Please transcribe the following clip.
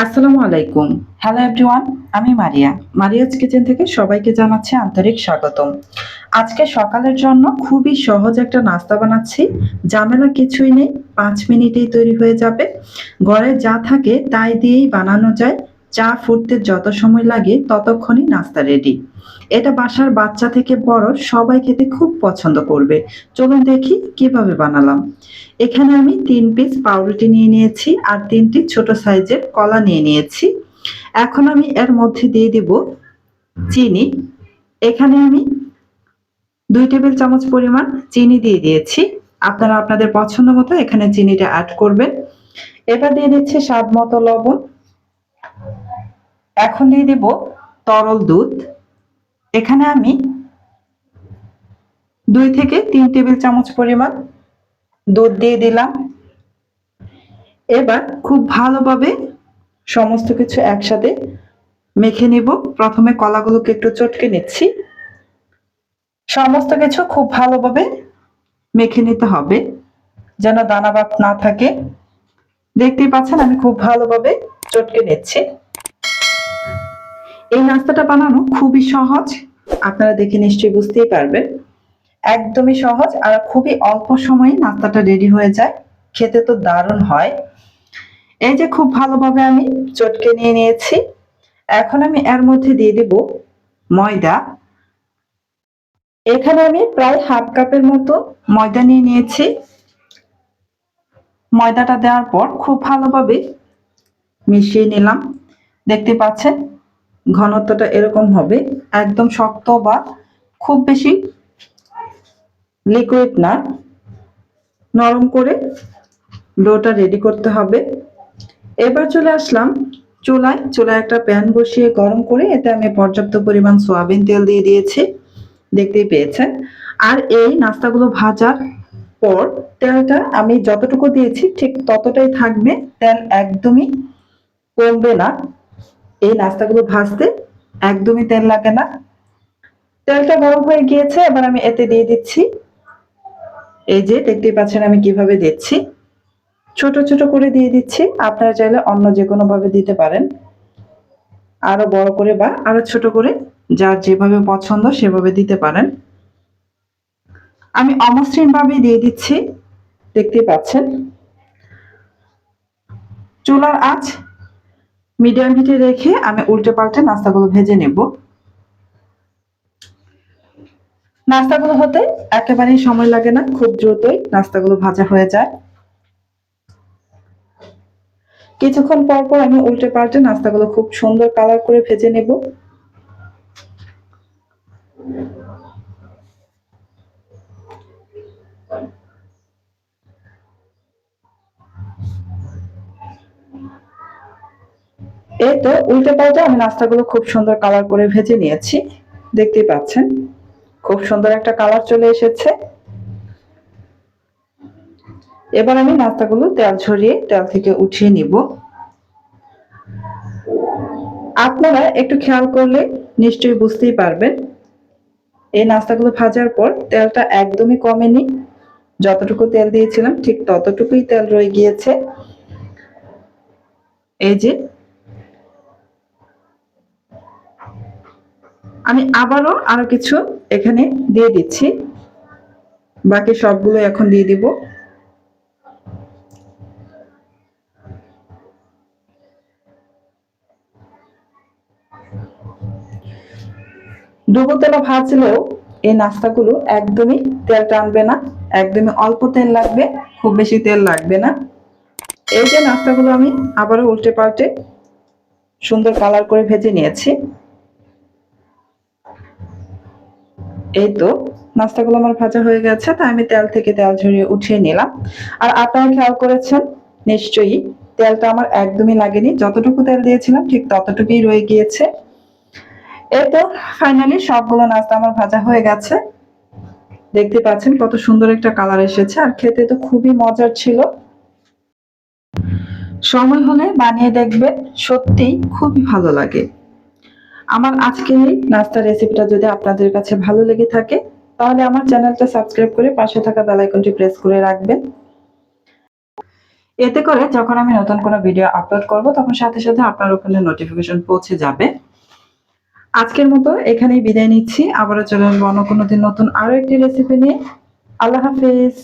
আসসালামু আলাইকুম। Hello everyone আমি মারিয়া। মারিয়াজ কিচেন থেকে সবাইকে জানাচ্ছি আন্তরিক স্বাগতম। আজকে সকালের জন্য খুবই সহজ একটা নাস্তা বানাচ্ছি। ঝামেলা কিছুই নেই, পাঁচ মিনিটেই তৈরি হয়ে যাবে। ঘরে যা থাকে তাই দিয়েই বানানো যায়। চা ফুটতে যত সময় লাগে ততক্ষণই নাস্তা রেডি এটা বাসার বাচ্চা থেকে বড় সবাই খেতে খুব পছন্দ করবে। চলুন দেখি কীভাবে বানালাম। এখানে আমি তিন পিস পাউরুটি নিয়ে নিয়েছি আর তিনটি ছোট সাইজের কলা নিয়ে নিয়েছি। এখন আমি এর মধ্যে দিয়ে দিব চিনি। এখানে আমি দুই টেবিল চামচ পরিমাণ চিনি দিয়ে দিয়েছি। আপনারা আপনাদের পছন্দ মতো এখানে চিনিটা অ্যাড করবেন। এবার দিয়ে দিচ্ছি স্বাদ মতো লবণ। এখন দিয়ে দিব তরল দুধ। এখানে আমি দুই থেকে তিন টেবিল চামচ পরিমাণ দুধ দিয়ে দিলাম। এবার খুব ভালোভাবে সমস্ত কিছু একসাথে মেখে নিব। প্রথমে কলাগুলোকে একটু চটকে নিচ্ছি। সমস্ত কিছু খুব ভালোভাবে মেখে নিতে হবে, যেন দানা দানাবাত না থাকে। দেখতেই পাচ্ছেন আমি খুব ভালোভাবে চটকে নিচ্ছি। এই নাস্তাটা বানানো খুবই সহজ, আপনারা দেখে নিশ্চয়ই বুঝতেই পারবেন। একদমই সহজ আর খুবই অল্প সময়ে নাস্তাটা রেডি হয়ে যায়। খেতে তো দারুণ হয়। এই যে খুব ভালোভাবে আমি চটকে নিয়ে নিয়েছি। এখন আমি এর মধ্যে দিয়ে দেব ময়দা। এখানে আমি প্রায় হাফ কাপের মতো ময়দা নিয়ে নিয়েছি। ময়দাটা দেওয়ার পর খুব ভালোভাবে মিশিয়ে নিলাম। দেখতে পাচ্ছেন? ঘনত্বটা এরকম হবে। একদম শক্ত বা খুব বেশি লিকুইড না। নরম করে ডোটা রেডি করতে হবে। এবার চলে আসলাম চুলায়। চুলায় একটা প্যান বসিয়ে গরম করে এতে আমি পর্যাপ্ত পরিমাণ সয়াবিন তেল দিয়ে দিয়েছি। দেখতেই পেয়েছেন। আর এই নাস্তাগুলো ভাজার পর তেলটা আমি যতটুকু দিয়েছি ঠিক ততটাই থাকবে। তেল একদমই কমবে না। এই নাস্তাগুলো ভাজতে একদমই তেল লাগে না। তেলটা গরম হয়ে গিয়েছে, এবার আমি এতে দিয়ে দিচ্ছি। এই যে দেখতেই পাচ্ছেন আমি কীভাবে দিচ্ছি। ছোট ছোট করে দিয়ে দিচ্ছি, আপনারা চাইলে অন্য যে কোনো ভাবে দিতে পারেন। আরও বড় করে বা আরও ছোট করে যার যেভাবে পছন্দ সেভাবে দিতে পারেন। আমি অমসৃণ ভাবে দিয়ে দিচ্ছি দেখতে পাচ্ছেন। চুলার আঁচ মিডিয়াম হিটে রেখে আমি উল্টে পাল্টে নাস্তাগুলো ভেজে নেব। নাস্তাগুলো হতে একেবারেই সময় লাগে না, খুব দ্রুতই নাস্তাগুলো ভাজা হয়ে যায়। কিছুক্ষণ পর পর আমি উল্টে পাল্টে নাস্তাগুলো খুব সুন্দর কালার করে ভেজে নেব। এই তো উল্টে পাল্টে আমি নাস্তাগুলো খুব সুন্দর কালার করে ভেজে নিয়েছি। দেখতেই পাচ্ছেন, খুব সুন্দর একটা কালার চলে এসেছে। এবার আমি নাস্তাগুলো তেল ছড়িয়ে তেল থেকে উঠিয়ে নিব। আপনারা একটু খেয়াল করলে নিশ্চয়ই বুঝতেই পারবেন, এই নাস্তাগুলো ভাজার পর তেলটা একদমই কমেনি। যতটুকু তেল দিয়েছিলাম, ঠিক ততটুকুই তেল রয়ে গিয়েছে। এই যে আমি আবারও আরও কিছু এখানে দিয়ে দিচ্ছি। বাকি সবগুলো এখন দিয়ে দিব। ডুবো তেলে ভাজলেও এই নাস্তাগুলো একদমই তেল টানবে না, একদমই অল্প তেল লাগবে, খুব বেশি তেল লাগবে না। এই যে নাস্তাগুলো আমি আবারও উল্টে পাল্টে সুন্দর কালার করে ভেজে নিয়েছি। এই তো, নাস্তাগুলো আমার ভাজা হয়ে গেছে তাই আমি তেল থেকে তেল ঝরিয়ে উঠিয়ে নিলাম। আর আপনারা খেয়াল করেছেন? নিশ্চয়ই, তেলটা আমার একদমই লাগেনি, যতটুকু তেল দিয়েছিলাম, ঠিক ততটুকুই রয়ে গিয়েছে। এই তো ফাইনালি সবগুলো নাস্তা আমার ভাজা হয়ে গেছে। দেখতে পাচ্ছেন কত সুন্দর একটা কালার এসেছে, আর খেতে তো খুবই মজার ছিল। সময় হলে বানিয়ে দেখবেন সত্যিই খুবই ভালো লাগে। আমার আজকের এই নাস্তার রেসিপিটা যদি আপনাদের কাছে ভালো লেগে থাকে, তাহলে আমার চ্যানেলটা সাবস্ক্রাইব করে পাশে থাকা বেল আইকনটি প্রেস করে রাখবেন। এতে করে যখন আমি নতুন কোনো ভিডিও আপলোড করব, তখন সাথে সাথে আপনার ওখানে নোটিফিকেশন পৌঁছে যাবে। আজকের মতো এখানেই বিদায় নিচ্ছি। আবারও চলে আসব অন্য কোনো দিন নতুন আরও একটি রেসিপি নিয়ে। আল্লাহ হাফিজ।